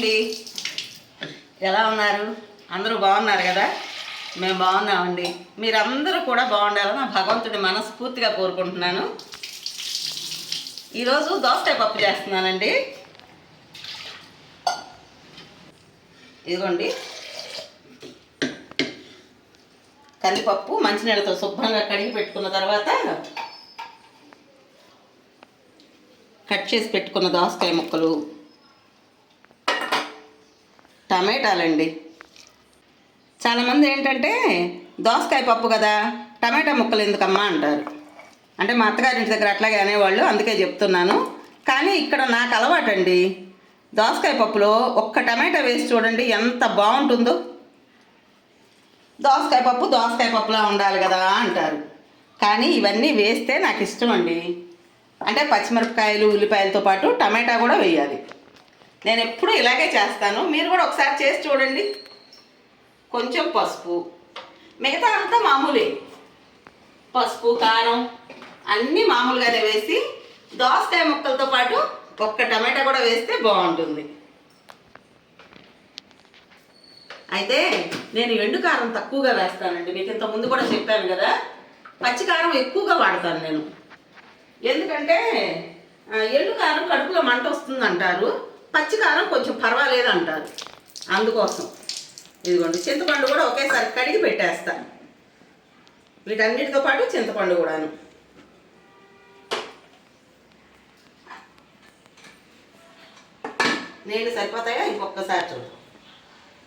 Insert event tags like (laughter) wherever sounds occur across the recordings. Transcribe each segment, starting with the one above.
అండి ఎలా ఉన్నారు? అందరూ బాగున్నారు కదా? మేము బాగున్నామండి. మీరందరూ కూడా బాగుండాలని నా భగవంతుడి మనస్ఫూర్తిగా కోరుకుంటున్నాను. ఈరోజు దోసకాయ పప్పు చేస్తున్నానండి. ఇదిగోండి. కందిపప్పు మంచినీళ్ళతో శుభ్రంగా కడిగి పెట్టుకున్న తర్వాత కట్ చేసి పెట్టుకున్న దోసకాయ ముక్కలు టమాటాలండి. చాలామంది ఏంటంటే దోసకాయ పప్పు కదా టమాటా ముక్కలు ఎందుకమ్మా అంటారు. అంటే మా అత్తగారింటి దగ్గర అట్లాగే అనేవాళ్ళు అందుకే చెప్తున్నాను. కానీ ఇక్కడ నాకు అలవాటండి దోసకాయ పప్పులో ఒక్క టమాటా వేసి చూడండి ఎంత బాగుంటుందో. దోసకాయ పప్పు దోసకాయ పప్పులా ఉండాలి కదా అంటారు. కానీ ఇవన్నీ వేస్తే నాకు ఇష్టం అండి అంటే పచ్చిమిరపకాయలు ఉల్లిపాయలతో పాటు టమాటా కూడా వేయాలి. నేను ఎప్పుడూ ఇలాగే చేస్తాను. మీరు కూడా ఒకసారి చేసి చూడండి. కొంచెం పసుపు. మిగతా అంతా మామూలే. పసుపు కారం అన్నీ మామూలుగానే వేసి దోసకాయ ముక్కలతో పాటు ఒక్క టమాటా కూడా వేస్తే బాగుంటుంది. అయితే నేను ఎండు కారం తక్కువగా వేస్తానండి. మీకు ఇంత ముందు కూడా చెప్పాను కదా. పచ్చి కారం ఎక్కువగా వాడతాను నేను. ఎందుకంటే ఎండు కారం కడుపులో మంట వస్తుంది అంటారు పచ్చికారం కొంచెం పర్వాలేదు అంటారు అందుకోసం. ఇదిగోండి చింతపండు కూడా ఒకేసారి కడిగి పెట్టేస్తాను. వీటన్నిటితో పాటు చింతపండు కూడాను. నీళ్ళు సరిపోతాయా? ఇంకొకసారి చూద్దాం.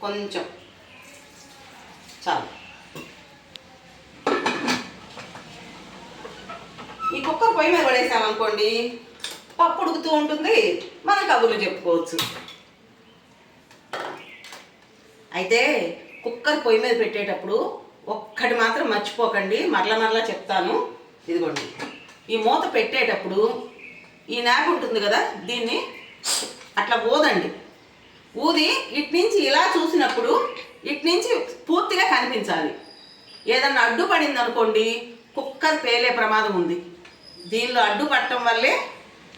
కొంచెం. చాలు. ఈ కుక్కర్ పొయ్యి మీద పడేసామనుకోండి పప్పు ఉడుకుతూ ఉంటుంది. మన కబుర్లు చెప్పుకోవచ్చు. అయితే కుక్కర్ పొయ్యి మీద పెట్టేటప్పుడు ఒక్కటి మాత్రం మర్చిపోకండి. మరల మరలా చెప్తాను. ఇదిగోండి. ఈ మూత పెట్టేటప్పుడు ఈ నాక ఉంటుంది కదా దీన్ని అట్లా ఊదండి. ఊది ఇటు నుంచి ఇలా చూసినప్పుడు ఇటు నుంచి పూర్తిగా కనిపించాలి. ఏదన్నా అడ్డుపడింది అనుకోండి కుక్కర్ పేలే ప్రమాదం ఉంది. దీనిలో అడ్డుపడటం వల్లే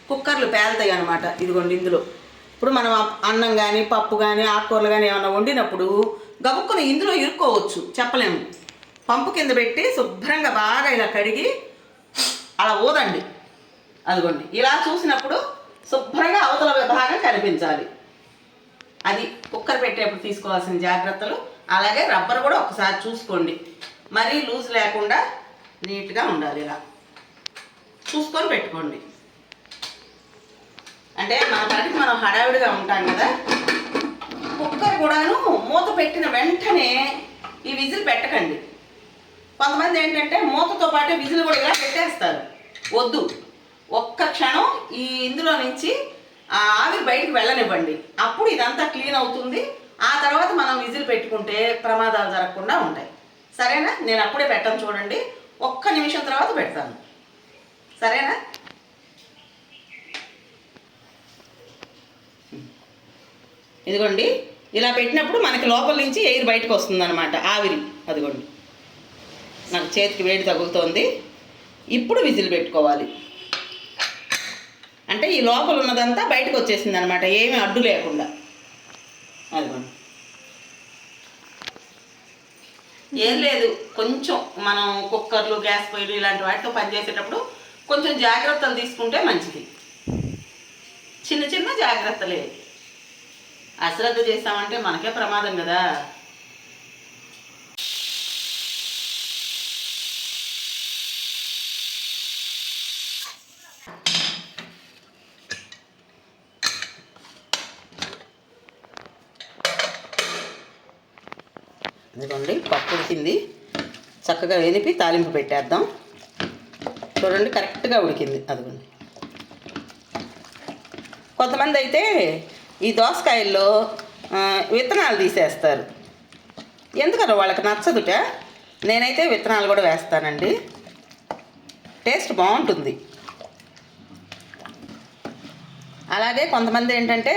కుక్కర్లు పేలుతాయి అనమాట ఇదిగోండి ఇందులో. ఇప్పుడు మనం అన్నం కానీ పప్పు కానీ ఆకుకూరలు కానీ ఏమైనా వండినప్పుడు గబుక్కుని ఇందులో ఇరుక్కోవచ్చు. చెప్పలేము. పంపు కింద పెట్టి శుభ్రంగా బాగా ఇలా కడిగి అలా ఊదండి. అదిగోండి. ఇలా చూసినప్పుడు శుభ్రంగా అవతల భాగం కనిపించాలి. అది కుక్కర్ పెట్టేప్పుడు తీసుకోవాల్సిన జాగ్రత్తలు. అలాగే రబ్బర్ కూడా ఒకసారి చూసుకోండి. మరీ లూజ్ లేకుండా నీట్గా ఉండాలి ఇలా. చూసుకొని పెట్టుకోండి. అంటే మన పనికి మనం హడావిడిగా ఉంటాం కదా. కుక్కర్ కూడాను మూత పెట్టిన వెంటనే ఈ విజిల్ పెట్టకండి. కొంతమంది ఏంటంటే మూతతో పాటు విజిల్ కూడా ఇలా పెట్టేస్తారు. వద్దు. ఒక్క క్షణం ఈ ఇందులో నుంచి ఆ ఆవిరి బయటకు వెళ్ళనివ్వండి. అప్పుడు ఇదంతా క్లీన్ అవుతుంది. ఆ తర్వాత మనం విజిల్ పెట్టుకుంటే ప్రమాదాలు జరగకుండా ఉంటాయి. సరేనా? నేను అప్పుడే పెట్టను చూడండి. ఒక్క నిమిషం తర్వాత పెడతాను. సరేనా? ఇదిగోండి ఇలా పెట్టినప్పుడు మనకి లోపల నుంచి ఎయిర్ బయటకు వస్తుందన్నమాట ఆవిరి. అదిగోండి. నాకు చేతికి వేడి తగులుతోంది. ఇప్పుడు విజిల్ పెట్టుకోవాలి. అంటే ఈ లోపల ఉన్నదంతా బయటకు వచ్చేసింది అనమాట ఏమీ అడ్డు లేకుండా. అదిగోండి. ఏం లేదు కొంచెం మనం కుక్కర్లు గ్యాస్ పొయ్యిలు ఇలాంటి వాటితో పనిచేసేటప్పుడు కొంచెం జాగ్రత్తలు తీసుకుంటే మంచిది. చిన్న చిన్న జాగ్రత్తలే. అశ్రద్ధ చేసామంటే మనకే ప్రమాదం కదా. ఇదిగోండి పప్పు ఉడికింది. చక్కగా వెనిపి తాలింపు పెట్టేద్దాం. చూడండి కరెక్ట్గా ఉడికింది. అదిగోండి. కొంతమంది అయితే ఈ దోసకాయల్లో విత్తనాలు తీసేస్తారు. ఎందుకన్నా వాళ్ళకి నచ్చదుట. నేనైతే విత్తనాలు కూడా వేస్తానండి. టేస్ట్ బాగుంటుంది. అలాగే కొంతమంది ఏంటంటే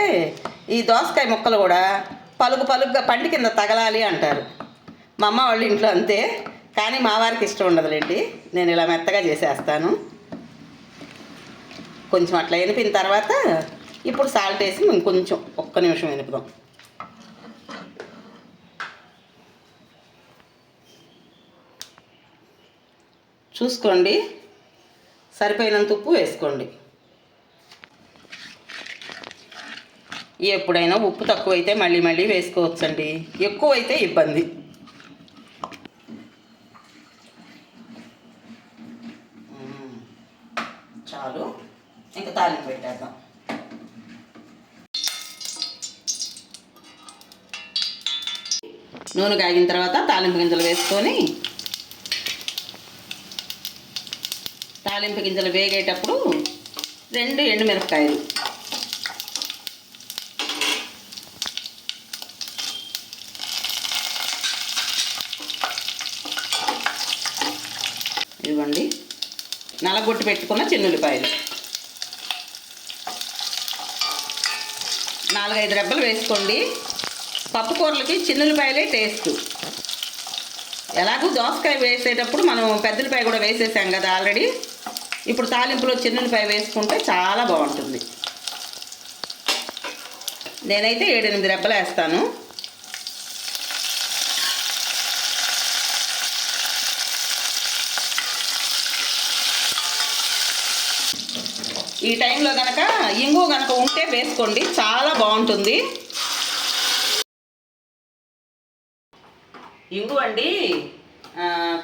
ఈ దోసకాయ ముక్కలు కూడా పలుకు పలుకుగా పండి కింద తగలాలి అంటారు. మా అమ్మ వాళ్ళ ఇంట్లో అంతే. కానీ మా వారికి ఇష్టం ఉండదులేండి. నేను ఇలా మెత్తగా చేసేస్తాను. కొంచెం అట్లా ఎనిపిన తర్వాత ఇప్పుడు సాల్ట్ వేసి ఇంకొంచెం ఒక్క నిమిషం వెనుపుదాం చూసుకోండి. సరిపోయినంత ఉప్పు వేసుకోండి. ఎప్పుడైనా ఉప్పు తక్కువైతే మళ్ళీ మళ్ళీ వేసుకోవచ్చండి. ఎక్కువైతే ఇబ్బంది. చాలు. ఇంకా తాలింపు పెట్టేద్దాం. నూనె కాగిన తర్వాత తాలింపు గింజలు వేసుకొని తాలింపు గింజలు వేగేటప్పుడు రెండు ఎండుమిరపకాయలు. ఇవ్వండి. నలగొట్టు పెట్టుకున్న చిన్నుల్లిపాయలు. నాలుగైదు రెబ్బలు వేసుకోండి. పప్పుకూరలకి చిన్నులపాయలే టేస్ట్ ఎలాగో దోసకాయ వేసేటప్పుడు మనం పెద్దలపాయ కూడా వేసేసాం కదా ఆల్రెడీ. ఇప్పుడు తాలింపులో చిన్నులపాయ వేసుకుంటే చాలా బాగుంటుంది. నేనైతే ఏడెనిమిది రెబ్బలు వేస్తాను. ఈ టైంలో కనుక ఇంగు కనుక ఉంటే వేసుకోండి చాలా బాగుంటుంది. ఇంగు అండి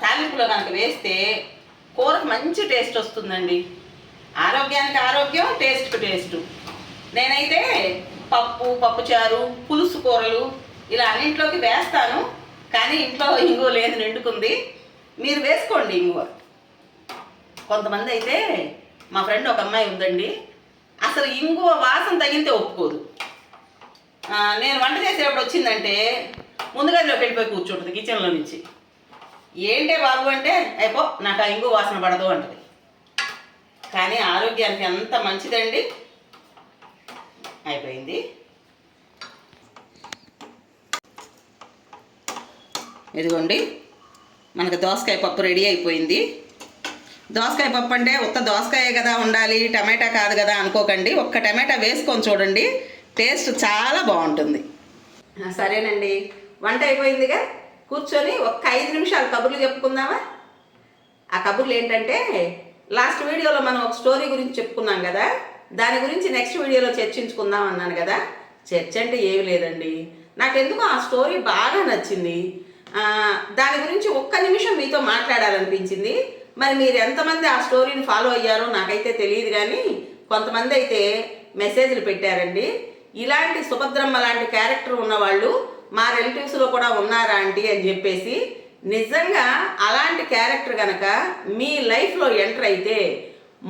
తాలింపులో కనుక వేస్తే కూరకు మంచి టేస్ట్ వస్తుందండి. ఆరోగ్యానికి ఆరోగ్యం టేస్ట్కి టేస్ట్. నేనైతే పప్పు పప్పుచారు పులుసు కూరలు ఇలా అన్నింట్లోకి వేస్తాను కానీ ఇంట్లో ఇంగువ లేదు నిండుకుంది. మీరు వేసుకోండి ఇంగువ కొంతమంది అయితే మా ఫ్రెండ్ ఒక అమ్మాయి ఉందండి అసలు ఇంగువ వాసన తగిలితే ఒప్పుకోదు. నేను వంట చేసేటప్పుడు వచ్చిందంటే ముందుగదిలోకి వెళ్ళిపోయి కూర్చుంటుంది కిచెన్లో నుంచి. ఏంటే బాబు అంటే అయిపో నాకు ఆ ఇంగు వాసన పడదు అంటది. కానీ ఆరోగ్యానికి ఎంత మంచిదండి. అయిపోయింది. ఇదిగోండి మనకు దోసకాయ పప్పు రెడీ అయిపోయింది. దోసకాయ పప్పు అంటే ఉత్త దోసకాయ కదా ఉండాలి టమాటా కాదు కదా అనుకోకండి. ఒక్క టమాటా వేసుకొని చూడండి టేస్ట్ చాలా బాగుంటుంది. సరేనండి. వంట అయిపోయిందిగా. కూర్చొని ఒక్క ఐదు నిమిషాలు కబుర్లు చెప్పుకుందామా? ఆ కబుర్లు ఏంటంటే లాస్ట్ వీడియోలో మనం ఒక స్టోరీ గురించి చెప్పుకున్నాం కదా. దాని గురించి నెక్స్ట్ వీడియోలో చర్చించుకుందాం అన్నాను కదా. చర్చ అంటే ఏమి లేదండి. నాకెందుకు ఆ స్టోరీ బాగా నచ్చింది. దాని గురించి ఒక్క నిమిషం మీతో మాట్లాడాలనిపించింది. మరి మీరు ఎంతమంది ఆ స్టోరీని ఫాలో అయ్యారో నాకైతే తెలియదు కానీ కొంతమంది అయితే మెసేజ్లు పెట్టారండి. ఇలాంటి సుభద్రమ్మ లాంటి క్యారెక్టర్ ఉన్నవాళ్ళు మా రిలేటివ్స్లో కూడా ఉన్నారా ఆంటీ అని చెప్పేసి నిజంగా అలాంటి క్యారెక్టర్ కనుక మీ లైఫ్లో ఎంటర్ అయితే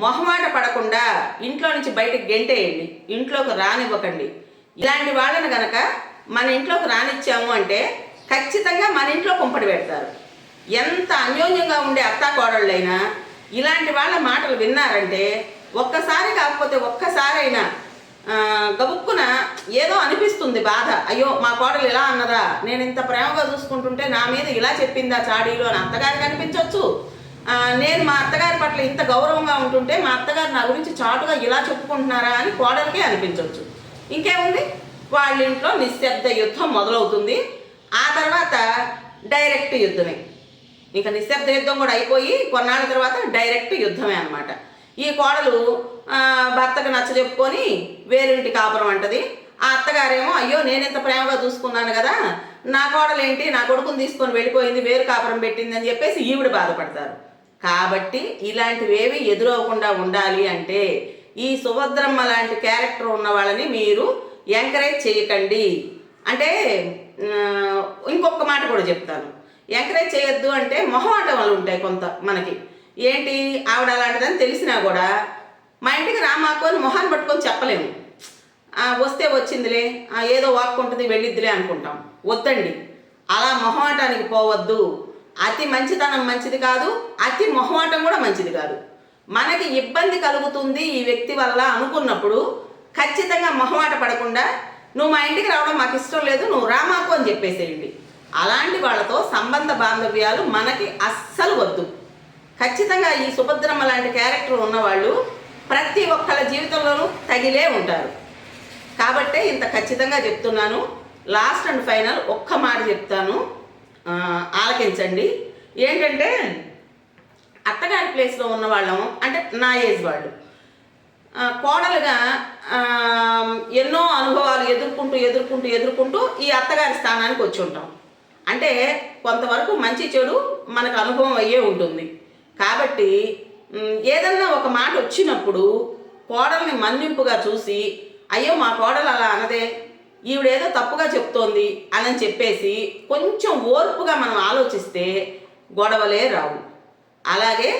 మొహమాట పడకుండా ఇంట్లో నుంచి బయటకు గెంటేయండి. ఇంట్లోకి రానివ్వకండి. ఇలాంటి వాళ్ళని కనుక మన ఇంట్లోకి రానిచ్చాము అంటే ఖచ్చితంగా మన ఇంట్లో కుంపటి పెడతారు. ఎంత అన్యోన్యంగా ఉండే అత్తా కోడళ్ళైనా ఇలాంటి వాళ్ళ మాటలు విన్నారంటే ఒక్కసారి కాకపోతే ఒక్కసారైనా గబుక్కున ఏదో అనిపిస్తుంది బాధ. అయ్యో మా కోడలు ఇలా అన్నదా? నేను ఇంత ప్రేమగా చూసుకుంటుంటే నా మీద ఇలా చెప్పిందా చాడీలో అని అత్తగారికి అనిపించవచ్చు నేను మా అత్తగారి పట్ల ఇంత గౌరవంగా ఉంటుంటే మా అత్తగారు నా గురించి చాటుగా ఇలా చెప్పుకుంటున్నారా అని కోడలికి అనిపించవచ్చు ఇంకేముంది? వాళ్ళ ఇంట్లో నిశ్శబ్ద యుద్ధం మొదలవుతుంది. ఆ తర్వాత డైరెక్ట్ యుద్ధమే. ఇంకా నిశ్శబ్ద యుద్ధం కూడా అయిపోయి కొన్నాళ్ళ తర్వాత డైరెక్ట్ యుద్ధమే అనమాట ఈ కోడలు భర్తకు నచ్చ చెప్పుకొని వేరింటి కాపురం అంటది. ఆ అత్తగారేమో అయ్యో నేను ఇంత ప్రేమగా చూసుకున్నాను కదా నా కోడలేంటి నా కొడుకుని తీసుకొని వెళ్ళిపోయింది వేరు కాపురం పెట్టింది అని చెప్పేసి ఈవిడ బాధపడతారు. కాబట్టి ఇలాంటివేవి ఎదురవకుండా ఉండాలి అంటే ఈ సుభద్రమ్మ లాంటి క్యారెక్టర్ ఉన్న వాళ్ళని మీరు ఎంకరేజ్ చేయకండి. అంటే ఇంకొక మాట కూడా చెప్తాను. ఎంకరేజ్ చేయొద్దు అంటే మొహమాటం వాళ్ళు ఉంటాయి కొంత మనకి. ఏంటి? ఆవిడ అలాంటిదని తెలిసినా కూడా మా ఇంటికి రామాకు అని మొహాన్ని పట్టుకొని చెప్పలేము. వస్తే వచ్చిందిలే ఏదో ఏదో వాక్కుంటుంది వెళ్ళిద్దిలే అనుకుంటాం. వద్దండి. అలా మొహమాటానికి పోవద్దు. అతి మంచితనం మంచిది కాదు అతి మొహమాటం కూడా మంచిది కాదు. మనకి ఇబ్బంది కలుగుతుంది ఈ వ్యక్తి వల్ల అనుకున్నప్పుడు ఖచ్చితంగా మొహమాట పడకుండా నువ్వు మా ఇంటికి రావడం మాకు ఇష్టం లేదు నువ్వు రామాకు అని చెప్పేసేయండి. అలాంటి వాళ్ళతో సంబంధ బాంధవ్యాలు మనకి అస్సలు వద్దు. ఖచ్చితంగా ఈ సుభద్రమ్మ లాంటి క్యారెక్టర్ ఉన్నవాళ్ళు ప్రతి ఒక్కళ్ళ జీవితంలోనూ తగిలే ఉంటారు. కాబట్టే ఇంత ఖచ్చితంగా చెప్తున్నాను. లాస్ట్ అండ్ ఫైనల్ ఒక్క మాట చెప్తాను. ఆలకించండి. ఏంటంటే అత్తగారి ప్లేస్లో ఉన్న వాళ్ళం అంటే నా ఏజ్ వాళ్ళు. కోడలుగా ఎన్నో అనుభవాలు ఎదుర్కొంటూ ఎదుర్కొంటూ ఎదుర్కొంటూ ఈ అత్తగారి స్థానానికి వచ్చి ఉంటాం. అంటే కొంతవరకు మంచి చెడు మనకు అనుభవం అయ్యే ఉంటుంది. కాబట్టి ఏదన్నా ఒక మాట వచ్చినప్పుడు కోడల్ని మన్నింపుగా చూసి అయ్యో మా కోడలు అలా అనదే. ఈవిడేదో తప్పుగా చెప్తోంది అని చెప్పేసి కొంచెం ఓర్పుగా మనం ఆలోచిస్తే గొడవలే రావు. అలాగే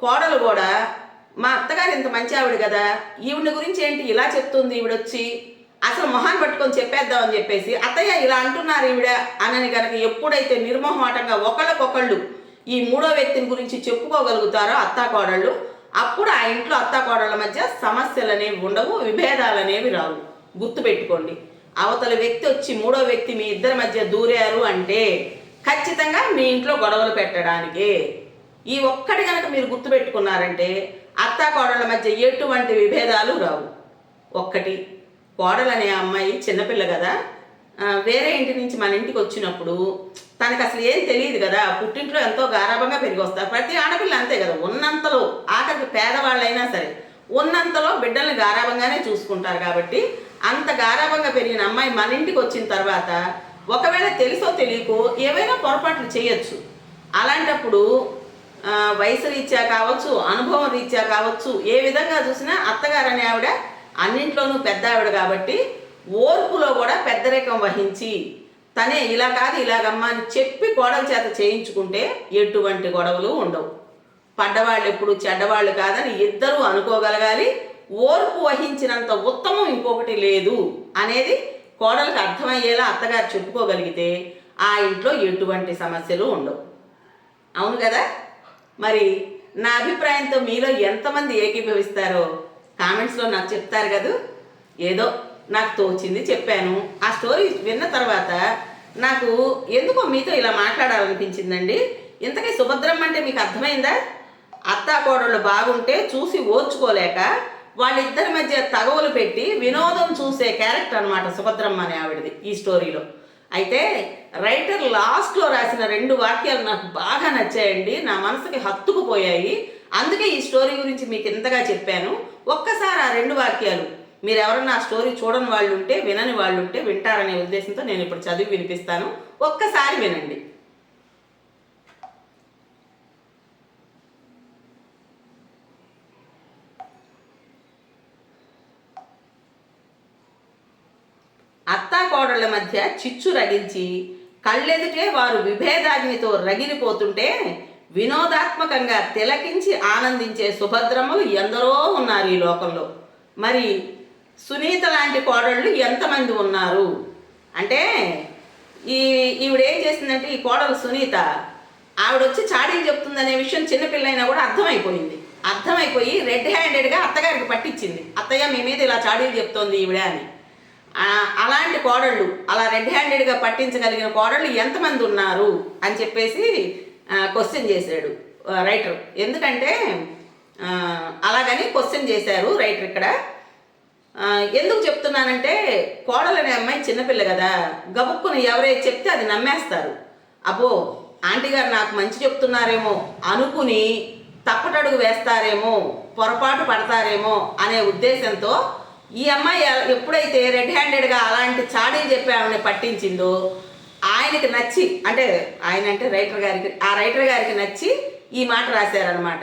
కోడలు కూడా మా అత్తగారు ఇంత మంచి ఆవిడ కదా ఈవిడ గురించి ఏంటి ఇలా చెప్తుంది ఈవిడొచ్చి? అసలు మొహాన్ని పట్టుకొని చెప్పేద్దామని చెప్పేసి అత్తయ్య ఇలా అంటున్నారు ఈవిడ అనని కనుక ఎప్పుడైతే నిర్మోహమాటంగా ఒకళ్ళకొకళ్ళు ఈ మూడో వ్యక్తిని గురించి చెప్పుకోగలుగుతారో అత్తాకోడళ్ళు? అప్పుడు ఆ ఇంట్లో అత్తాకోడళ్ళ మధ్య సమస్యలు అనేవి ఉండవు విభేదాలు అనేవి రావు. గుర్తుపెట్టుకోండి. అవతల వ్యక్తి వచ్చి మూడో వ్యక్తి మీ ఇద్దరి మధ్య దూరారు అంటే ఖచ్చితంగా మీ ఇంట్లో గొడవలు పెట్టడానికి. ఈ ఒక్కటి కనుక మీరు గుర్తుపెట్టుకున్నారంటే అత్తాకోడళ్ళ మధ్య ఎటువంటి విభేదాలు రావు. ఒక్కటి కోడలనే అమ్మాయి చిన్నపిల్ల కదా. వేరే ఇంటి నుంచి మన ఇంటికి వచ్చినప్పుడు తనకు అసలు ఏం తెలియదు కదా పుట్టింట్లో ఎంతో గారాభంగా పెరిగి వస్తారు. ప్రతి ఆడపిల్ల అంతే కదా ఉన్నంతలో ఆఖరికి పేదవాళ్ళైనా సరే ఉన్నంతలో బిడ్డల్ని గారాభంగానే చూసుకుంటారు కాబట్టి అంత గారాభంగా పెరిగిన అమ్మాయి మన ఇంటికి వచ్చిన తర్వాత ఒకవేళ తెలుసో తెలియకో ఏవైనా పొరపాట్లు చేయొచ్చు. అలాంటప్పుడు వయసు రీత్యా కావచ్చు అనుభవం రీత్యా కావచ్చు ఏ విధంగా చూసినా అత్తగారు అనే ఆవిడ అన్నింట్లోనూ పెద్ద ఆవిడ కాబట్టి ఓర్పులో కూడా పెద్దరికం వహించి తనే ఇలా కాదు ఇలాగమ్మా అని చెప్పి గొడవ చేత చేయించుకుంటే ఎటువంటి గొడవలు ఉండవు. పడ్డవాళ్ళు ఎప్పుడు చెడ్డవాళ్ళు కాదని ఇద్దరూ అనుకోగలగాలి ఓర్పు వహించినంత ఉత్తమం ఇంకొకటి లేదు అనేది కోడలకు అర్థమయ్యేలా అత్తగారు చెప్పుకోగలిగితే ఆ ఇంట్లో ఎటువంటి సమస్యలు ఉండవు. అవును కదా? మరి నా అభిప్రాయంతో మీలో ఎంతమంది ఏకీభవిస్తారో కామెంట్స్లో నాకు చెప్తారు కదా. ఏదో నాకు తోచింది చెప్పాను. ఆ స్టోరీ విన్న తర్వాత నాకు ఎందుకో మీతో ఇలా మాట్లాడాలనిపించిందండి? ఇంతకీ సుభద్రమ్మ అంటే మీకు అర్థమైందా? అత్తాకోడళ్ళు బాగుంటే చూసి ఓర్చుకోలేక వాళ్ళిద్దరి మధ్య తగవులు పెట్టి వినోదం చూసే క్యారెక్టర్ అనమాట సుభద్రమ్మ అనే ఆవిడది ఈ స్టోరీలో. అయితే రైటర్ లాస్ట్లో రాసిన రెండు వాక్యాలు నాకు బాగా నచ్చాయండి. నా మనసుకి హత్తుకుపోయాయి. అందుకే ఈ స్టోరీ గురించి మీకు ఇంతగా చెప్పాను. ఒక్కసారి ఆ రెండు వాక్యాలు మీరు ఎవరన్నా ఆ స్టోరీ చూడని వాళ్ళు ఉంటే వినని వాళ్ళు ఉంటే వింటారనే ఉద్దేశంతో నేను ఇప్పుడు చదివి వినిపిస్తాను. ఒక్కసారి వినండి. అత్తాకోడళ్ళ మధ్య చిచ్చు రగించి కళ్ళెదుటే వారు విభేదాగ్నితో రగిలిపోతుంటే వినోదాత్మకంగా తిలకించి ఆనందించే సుభద్రములు ఎందరో ఉన్నారు ఈ లోకంలో. మరి సునీత లాంటి కోడళ్ళు ఎంతమంది ఉన్నారు? అంటే ఈ ఈవిడ ఏం చేసిందంటే ఈ కోడలు సునీత ఆవిడ వచ్చి చాడీలు చెప్తుందనే విషయం చిన్నపిల్లైనా కూడా అర్థమైపోయింది. అర్థమైపోయి రెడ్ హ్యాండెడ్గా అత్తగారికి పట్టించింది. అత్తయ్య మీ మీద ఇలా చాడీలు చెప్తోంది ఈవిడ అని. అలాంటి కోడళ్ళు అలా రెడ్ హ్యాండెడ్గా పట్టించగలిగిన కోడళ్ళు ఎంతమంది ఉన్నారు? అని చెప్పేసి క్వశ్చన్ చేశాడు రైటర్. ఎందుకంటే అలాగని క్వశ్చన్ చేశారు రైటర్ ఇక్కడ. ఎందుకు చెప్తున్నానంటే కోడలనే అమ్మాయి చిన్నపిల్ల కదా గబుక్కుని ఎవరైతే చెప్తే అది నమ్మేస్తారు. అబ్బో ఆంటీ గారు నాకు మంచి చెప్తున్నారేమో అనుకుని తప్పటడుగు వేస్తారేమో పొరపాటు పడతారేమో అనే ఉద్దేశంతో ఈ అమ్మాయి ఎప్పుడైతే రెడ్ హ్యాండెడ్గా అలాంటి చాడీలు చెప్పి ఆమెను పట్టించిందో ఆయనకి నచ్చి అంటే ఆయన అంటే రైటర్ గారికి ఆ రైటర్ గారికి నచ్చి ఈ మాట రాశారనమాట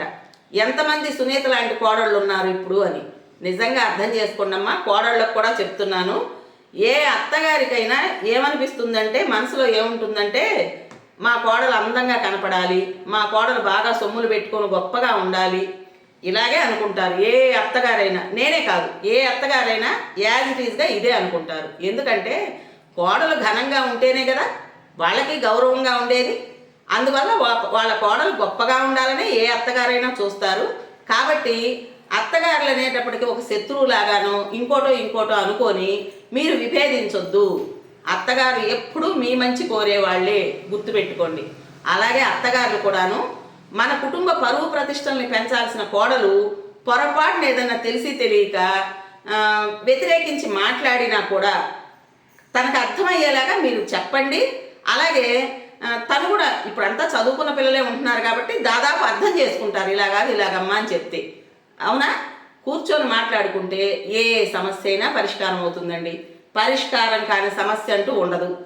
ఎంతమంది సునీత లాంటి కోడళ్ళు ఉన్నారు ఇప్పుడు అని. నిజంగా అర్థం చేసుకోండమ్మా కోడళ్ళకు కూడా చెప్తున్నాను. ఏ అత్తగారికైనా ఏమనిపిస్తుందంటే మనసులో ఏముంటుందంటే మా కోడలు అందంగా కనపడాలి మా కోడలు బాగా సొమ్ములు పెట్టుకొని గొప్పగా ఉండాలి. ఇలాగే అనుకుంటారు. ఏ అత్తగారైనా నేనే కాదు ఏ అత్తగారైనా యాజ్ ఇట్ ఈస్గా ఇదే అనుకుంటారు. ఎందుకంటే కోడలు ఘనంగా ఉంటేనే కదా వాళ్ళకి గౌరవంగా ఉండేది. అందువల్ల వా- వాళ్ళ కోడలు గొప్పగా ఉండాలని ఏ అత్తగారైనా చూస్తారు. కాబట్టి అత్తగారులు అనేటప్పటికీ ఒక శత్రువులాగానో ఇంకోటో ఇంకోటో అనుకొని మీరు విభేదించొద్దు. అత్తగారు ఎప్పుడూ మీ మంచి కోరేవాళ్ళే గుర్తుపెట్టుకోండి. అలాగే అత్తగారులు కూడాను మన కుటుంబ పరువు ప్రతిష్టల్ని పెంచాల్సిన కోడలు పొరపాటున ఏదన్నా తెలిసి తెలియక వ్యతిరేకించి మాట్లాడినా కూడా తనకు అర్థమయ్యేలాగా మీరు చెప్పండి. అలాగే తను కూడా ఇప్పుడంతా చదువుకున్న పిల్లలే ఉంటున్నారు కాబట్టి దాదాపు అర్థం చేసుకుంటారు ఇలాగా ఇలాగమ్మా అని చెప్తే. అవునా? కూర్చొని మాట్లాడుకుంటే ఏ సమస్య అయినా పరిష్కారం అవుతుందండి. పరిష్కారం కాని సమస్య అంటూ ఉండదు.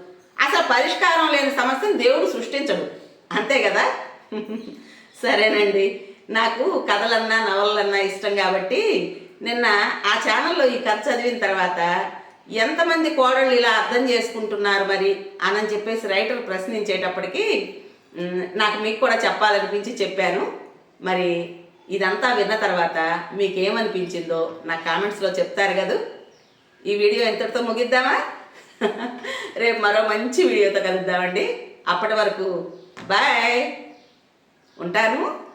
అసలు పరిష్కారం లేని సమస్యను దేవుడు సృష్టించడు. అంతే కదా? (laughs) సరేనండి. నాకు కథలన్నా నవలన్నా ఇష్టం కాబట్టి నిన్న ఆ ఛానల్లో ఈ కథ చదివిన తర్వాత ఎంతమంది కోడళ్ళు ఇలా అర్థం చేసుకుంటున్నారు మరి అని చెప్పేసి రైటర్ ప్రశ్నించేటప్పటికి నాకు మీకు కూడా చెప్పాలనిపించి చెప్పాను. మరి ఇదంతా విన్న తర్వాత మీకేమనిపించిందో నా కామెంట్స్లో చెప్తారు కదా. ఈ వీడియో ఎంతటితో ముగిద్దామా? (laughs) రేపు మరో మంచి వీడియోతో కలుద్దామండి. అప్పటి వరకు బాయ్. ఉంటాను.